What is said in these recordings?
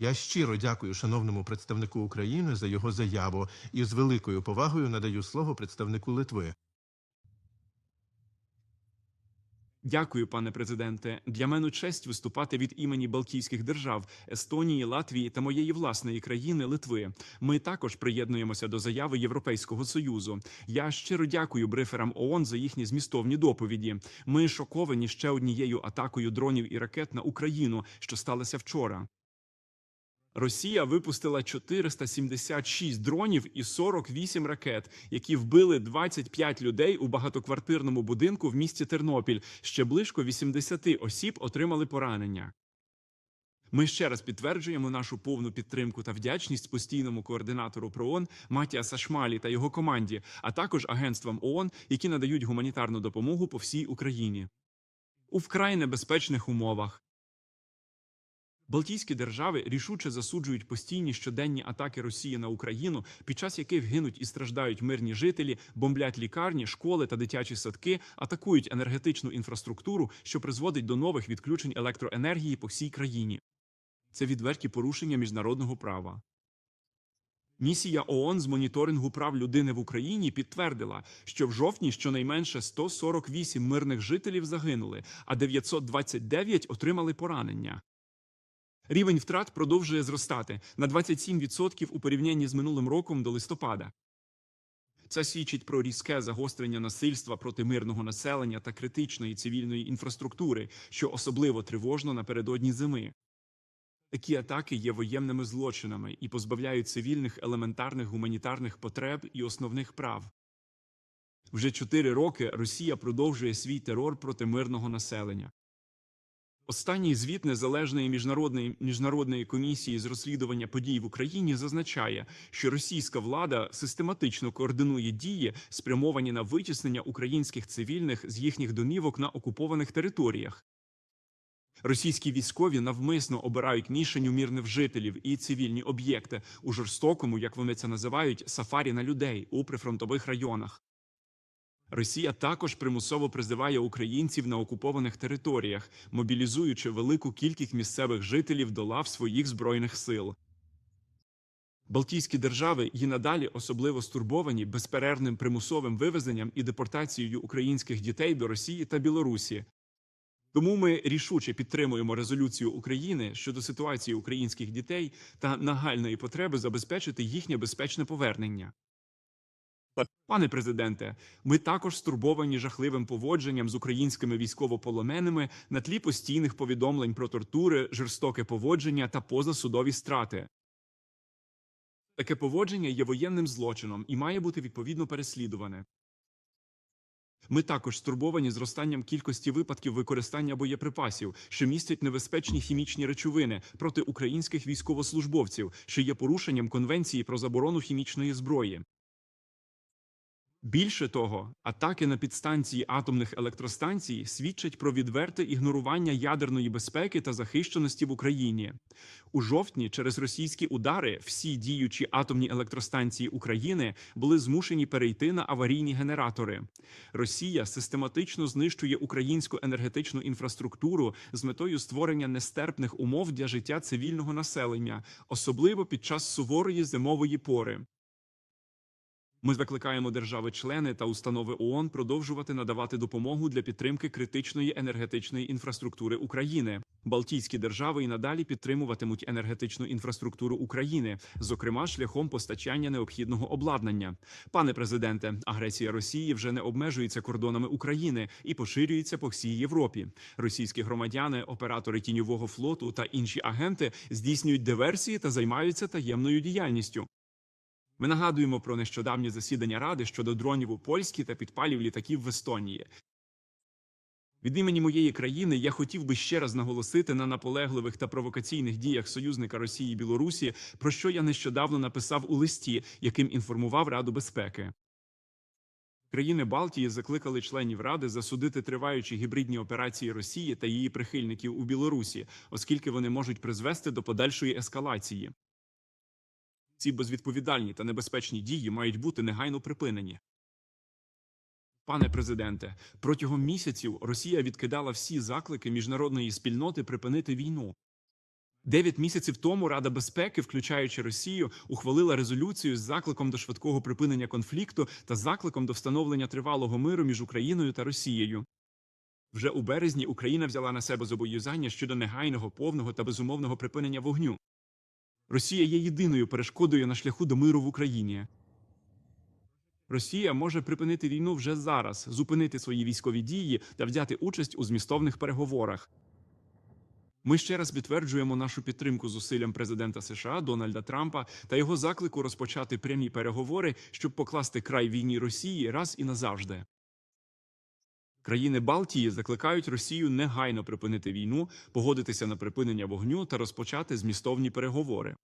Я щиро дякую шановному представнику України за його заяву і з великою повагою надаю слово представнику Литви. Дякую, пане президенте. Для мене честь виступати від імені Балтійських держав Естонії, Латвії та моєї власної країни Литви. Ми також приєднуємося до заяви Європейського союзу. Я щиро дякую бриферам ООН за їхні змістовні доповіді. Ми шоковані ще однією атакою дронів і ракет на Україну, що сталося вчора. Росія випустила 476 дронів і 48 ракет, які вбили 25 людей у багатоквартирному будинку в місті Тернопіль. Ще близько 80 осіб отримали поранення. Ми ще раз підтверджуємо нашу повну підтримку та вдячність постійному координатору ПРООН Матія Сашмалі та його команді, а також агентствам ООН, які надають гуманітарну допомогу по всій Україні. У вкрай небезпечних умовах. Балтійські держави рішуче засуджують постійні щоденні атаки Росії на Україну, під час яких гинуть і страждають мирні жителі, бомблять лікарні, школи та дитячі садки, атакують енергетичну інфраструктуру, що призводить до нових відключень електроенергії по всій країні. Це відверті порушення міжнародного права. Місія ООН з моніторингу прав людини в Україні підтвердила, що в жовтні щонайменше 148 мирних жителів загинули, а 929 отримали поранення. Рівень втрат продовжує зростати на 27% у порівнянні з минулим роком до листопада. Це свідчить про різке загострення насильства проти мирного населення та критичної цивільної інфраструктури, що особливо тривожно напередодні зими. Такі атаки є воєнними злочинами і позбавляють цивільних елементарних гуманітарних потреб і основних прав. Вже чотири роки Росія продовжує свій терор проти мирного населення. Останній звіт незалежної міжнародної міжнародної комісії з розслідування подій в Україні зазначає, що російська влада систематично координує дії, спрямовані на витіснення українських цивільних з їхніх домівок на окупованих територіях. Російські військові навмисно обирають мішенню мирних жителів і цивільні об'єкти у жорстокому, як вони це називають, сафарі на людей у прифронтових районах. Росія також примусово призиває українців на окупованих територіях, мобілізуючи велику кількість місцевих жителів до лав своїх збройних сил. Балтійські держави і надалі особливо стурбовані безперервним примусовим вивезенням і депортацією українських дітей до Росії та Білорусі. Тому ми рішуче підтримуємо резолюцію України щодо ситуації українських дітей та нагальної потреби забезпечити їхнє безпечне повернення. Пане президенте, ми також стурбовані жахливим поводженням з українськими військовополоненими на тлі постійних повідомлень про тортури, жорстоке поводження та позасудові страти. Таке поводження є воєнним злочином і має бути відповідно переслідуване. Ми також стурбовані зростанням кількості випадків використання боєприпасів, що містять небезпечні хімічні речовини проти українських військовослужбовців, що є порушенням Конвенції про заборону хімічної зброї. Більше того, атаки на підстанції атомних електростанцій свідчать про відверте ігнорування ядерної безпеки та захищеності в Україні. У жовтні через російські удари всі діючі атомні електростанції України були змушені перейти на аварійні генератори. Росія систематично знищує українську енергетичну інфраструктуру з метою створення нестерпних умов для життя цивільного населення, особливо під час суворої зимової пори. Ми закликаємо держави-члени та установи ООН продовжувати надавати допомогу для підтримки критичної енергетичної інфраструктури України. Балтійські держави і надалі підтримуватимуть енергетичну інфраструктуру України, зокрема шляхом постачання необхідного обладнання. Пане президенте, агресія Росії вже не обмежується кордонами України і поширюється по всій Європі. Російські громадяни, оператори тіньового флоту та інші агенти здійснюють диверсії та займаються таємною діяльністю. Ми нагадуємо про нещодавнє засідання Ради щодо дронів у Польській та підпалів літаків в Естонії. Від імені моєї країни я хотів би ще раз наголосити на наполегливих та провокаційних діях союзника Росії і Білорусі, про що я нещодавно написав у листі, яким інформував Раду безпеки. Країни Балтії закликали членів Ради засудити триваючі гібридні операції Росії та її прихильників у Білорусі, оскільки вони можуть призвести до подальшої ескалації. Ці безвідповідальні та небезпечні дії мають бути негайно припинені. Пане президенте, протягом місяців Росія відкидала всі заклики міжнародної спільноти припинити війну. Дев'ять місяців тому Рада безпеки, включаючи Росію, ухвалила резолюцію з закликом до швидкого припинення конфлікту та закликом до встановлення тривалого миру між Україною та Росією. Вже у березні Україна взяла на себе зобов'язання щодо негайного, повного та безумовного припинення вогню. Росія є єдиною перешкодою на шляху до миру в Україні. Росія може припинити війну вже зараз, зупинити свої військові дії та взяти участь у змістовних переговорах. Ми ще раз підтверджуємо нашу підтримку зусиллям президента США Дональда Трампа та його заклику розпочати прямі переговори, щоб покласти край війні Росії раз і назавжди. Країни Балтії закликають Росію негайно припинити війну, погодитися на припинення вогню та розпочати змістовні переговори.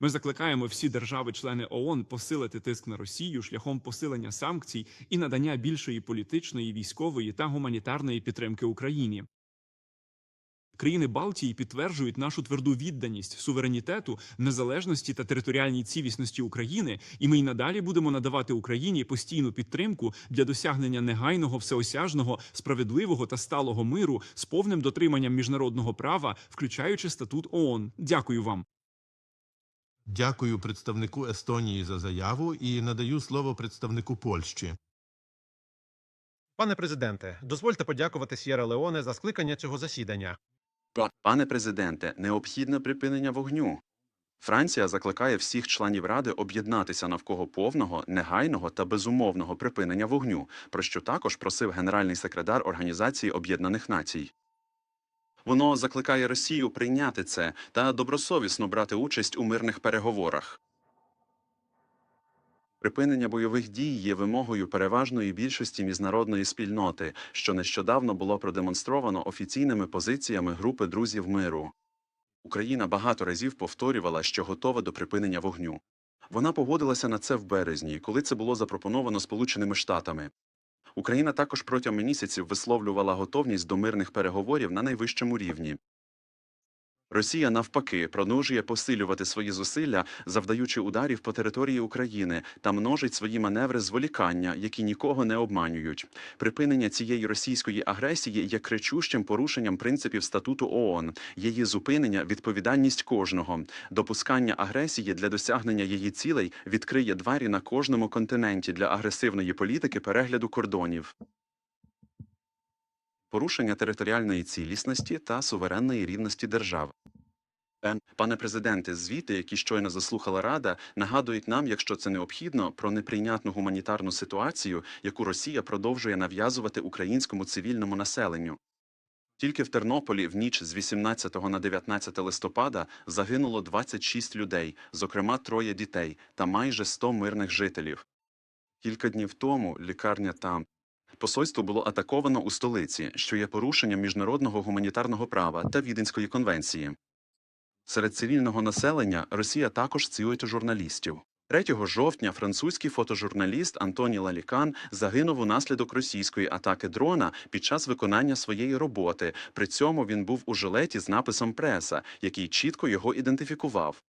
Ми закликаємо всі держави-члени ООН посилити тиск на Росію шляхом посилення санкцій і надання більшої політичної, військової та гуманітарної підтримки Україні. Країни Балтії підтверджують нашу тверду відданість суверенітету, незалежності та територіальній цілісності України, і ми й надалі будемо надавати Україні постійну підтримку для досягнення негайного, всеосяжного, справедливого та сталого миру з повним дотриманням міжнародного права, включаючи статут ООН. Дякую вам. Дякую представнику Естонії за заяву і надаю слово представнику Польщі. Пане президенте, дозвольте подякувати Сєра Леоне за скликання цього засідання. Па- Пане президенте, необхідне припинення вогню. Франція закликає всіх членів Ради об'єднатися навколо повного, негайного та безумовного припинення вогню, про що також просив генеральний секретар Організації Об'єднаних Націй. Воно закликає Росію прийняти це та добросовісно брати участь у мирних переговорах. Припинення бойових дій є вимогою переважної більшості міжнародної спільноти, що нещодавно було продемонстровано офіційними позиціями групи друзів миру. Україна багато разів повторювала, що готова до припинення вогню. Вона погодилася на це в березні, коли це було запропоновано Сполученими Штатами. Україна також протягом місяців висловлювала готовність до мирних переговорів на найвищому рівні. Росія навпаки продовжує посилювати свої зусилля, завдаючи ударів по території України та множить свої маневри зволікання, які нікого не обманюють. Припинення цієї російської агресії є кричущим порушенням принципів статуту ООН, її зупинення відповідальність кожного. Допускання агресії для досягнення її цілей відкриє двері на кожному континенті для агресивної політики перегляду кордонів. Порушення територіальної цілісності та суверенної рівності держав. Е, Пане президенте, звіти, які щойно заслухала Рада, нагадують нам, якщо це необхідно, про неприйнятну гуманітарну ситуацію, яку Росія продовжує нав'язувати українському цивільному населенню. Тільки в Тернополі в ніч з 18 на 19 листопада загинуло 26 людей, зокрема троє дітей та майже 100 мирних жителів. Кілька днів тому лікарня там. Посольство було атаковано у столиці, що є порушенням міжнародного гуманітарного права та Віденської конвенції. Серед цивільного населення Росія також цілить журналістів. 3 жовтня французький фотожурналіст Антоні Лалікан загинув унаслідок російської атаки дрона під час виконання своєї роботи. При цьому він був у жилеті з написом преса, який чітко його ідентифікував.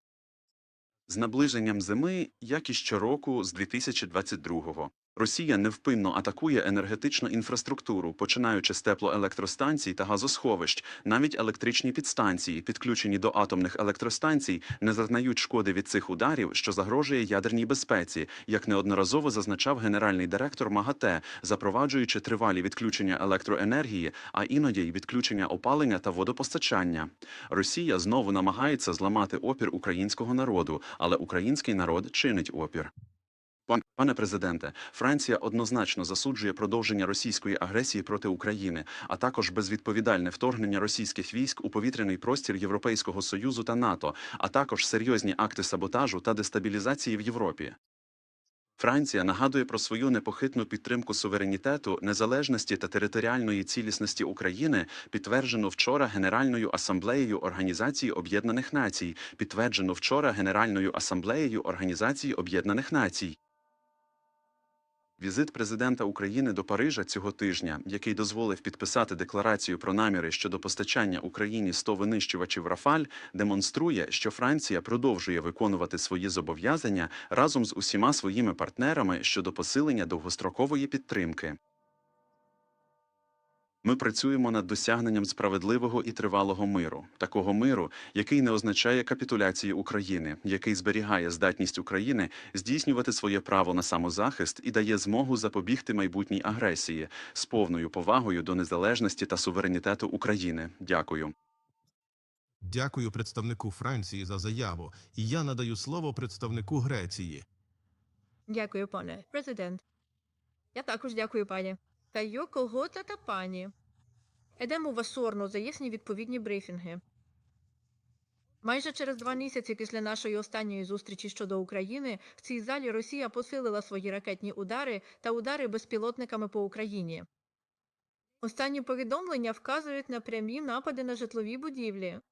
З наближенням зими, як і щороку з 2022-го. Росія невпинно атакує енергетичну інфраструктуру, починаючи з теплоелектростанцій та газосховищ. Навіть електричні підстанції, підключені до атомних електростанцій, не зазнають шкоди від цих ударів, що загрожує ядерній безпеці, як неодноразово зазначав генеральний директор МАГАТЕ, запроваджуючи тривалі відключення електроенергії, а іноді й відключення опалення та водопостачання. Росія знову намагається зламати опір українського народу, але український народ чинить опір. Пан- Пане президенте, Франція однозначно засуджує продовження російської агресії проти України, а також безвідповідальне вторгнення російських військ у повітряний простір Європейського союзу та НАТО, а також серйозні акти саботажу та дестабілізації в Європі. Франція нагадує про свою непохитну підтримку суверенітету, незалежності та територіальної цілісності України, підтверджену вчора Генеральною асамблеєю Організації Об'єднаних Націй, підтверджену вчора Генеральною асамблеєю Організації Об'єднаних Націй. Візит президента України до Парижа цього тижня, який дозволив підписати декларацію про наміри щодо постачання Україні 100 винищувачів Рафаль, демонструє, що Франція продовжує виконувати свої зобов'язання разом з усіма своїми партнерами щодо посилення довгострокової підтримки. Ми працюємо над досягненням справедливого і тривалого миру, такого миру, який не означає капітуляції України, який зберігає здатність України здійснювати своє право на самозахист і дає змогу запобігти майбутній агресії з повною повагою до незалежності та суверенітету України. Дякую. Дякую представнику Франції за заяву. І я надаю слово представнику Греції. Дякую, пане президент. Я також дякую, пані. Та йо колгота та пані. Едемо в Асорно за відповідні брифінги. Майже через два місяці після нашої останньої зустрічі щодо України в цій залі Росія посилила свої ракетні удари та удари безпілотниками по Україні. Останні повідомлення вказують на прямі напади на житлові будівлі,